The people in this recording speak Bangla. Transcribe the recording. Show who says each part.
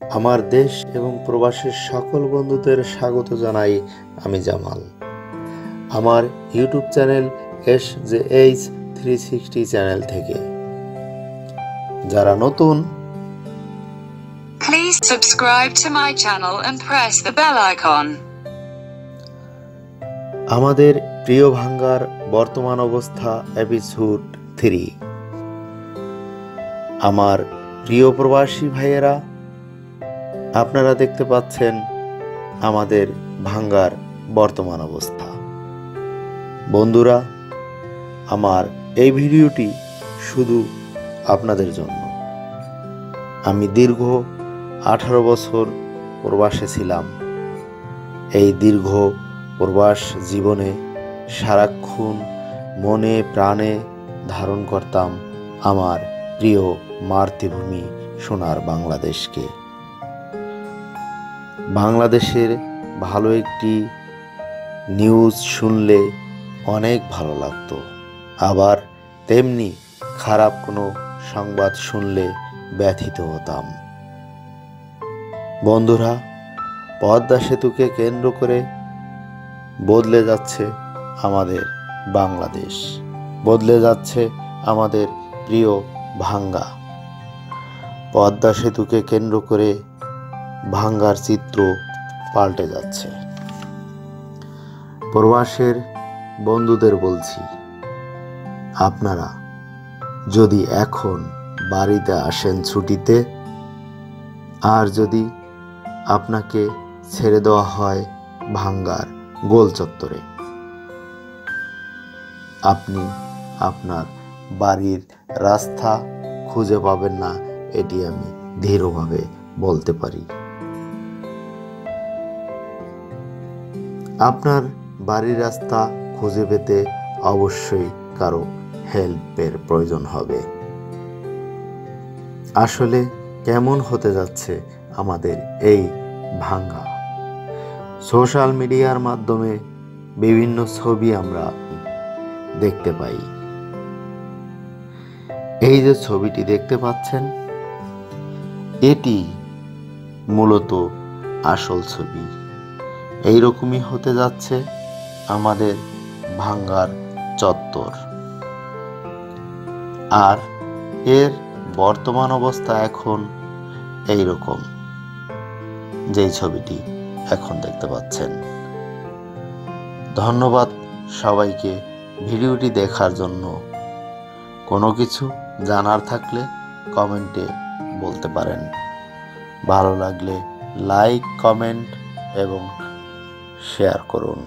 Speaker 1: আমার দেশ এবং প্রবাসের সকল বন্ধুদের স্বাগত জানাই আমি জামাল। আমার YouTube channel S J H three sixty channel থেকে। যারা নতুন
Speaker 2: Please subscribe to my channel and press the bell icon.
Speaker 1: আমাদের প্রিয় ভাঙ্গার বর্তমান অবস্থা এপিসোড থ্রি। আমার প্রিয় প্রবাসী ভাইয়েরা আপনারা দেখতে পাচ্ছেন আমাদের ভাঙ্গার বর্তমান অবস্থা। বন্ধুরা, আমার এই ভিডিওটি শুধু আপনাদের জন্য। আমি দীর্ঘ আঠারো বছর প্রবাসে ছিলাম। এই দীর্ঘ প্রবাস জীবনে সারাক্ষণ মনে প্রাণে ধারণ করতাম আমার প্রিয় মাতৃভূমি সোনার বাংলাদেশকে। বাংলাদেশের ভালো একটি নিউজ শুনলে অনেক ভালো লাগতো। আবার তেমনি খারাপ কোনো সংবাদ শুনলে ব্যথিত হতাম। বন্ধুরা, পদ্মা সেতুকে কেন্দ্র করে বদলে যাচ্ছে আমাদের বাংলাদেশ। বদলে যাচ্ছে আমাদের প্রিয় ভাঙ্গা। পদ্মা সেতুকে কেন্দ্র করে ভাঙ্গার চিত্র পাল্টে যাচ্ছে। প্রবাসের বন্ধুদের বলছি, আপনারা যদি এখন বাড়িতে আসেন ছুটিতে, আর যদি আপনাকে ছেড়ে দেওয়া হয় ভাঙ্গার গোল চত্বরে, আপনি আপনার বাড়ির রাস্তা খুঁজে পাবেন না, এটি আমি ধীরভাবে বলতে পারি। আপনার বাড়ির রাস্তা খুঁজে পেতে অবশ্যই কারও হেল্পের প্রয়োজন হবে। আসলে কেমন হতে যাচ্ছে আমাদের এই ভাঙ্গা। সোশ্যাল মিডিয়ার মাধ্যমে বিভিন্ন ছবি আমরা দেখতে পাই। এই যে ছবিটি দেখতে পাচ্ছেন, এটি মূলত আসল ছবি। এই রকমই হতে যাচ্ছে আমাদের ভাঙ্গার চত্বর। আর এর বর্তমান অবস্থা এখন এই রকম যেই ছবিটি এখন দেখতে পাচ্ছেন। ধন্যবাদ সবাইকে ভিডিওটি দেখার জন্য। কোনো কিছু জানার থাকলে কমেন্টে বলতে পারেন। ভালো লাগলে লাইক, কমেন্ট এবং শেয়ার করুন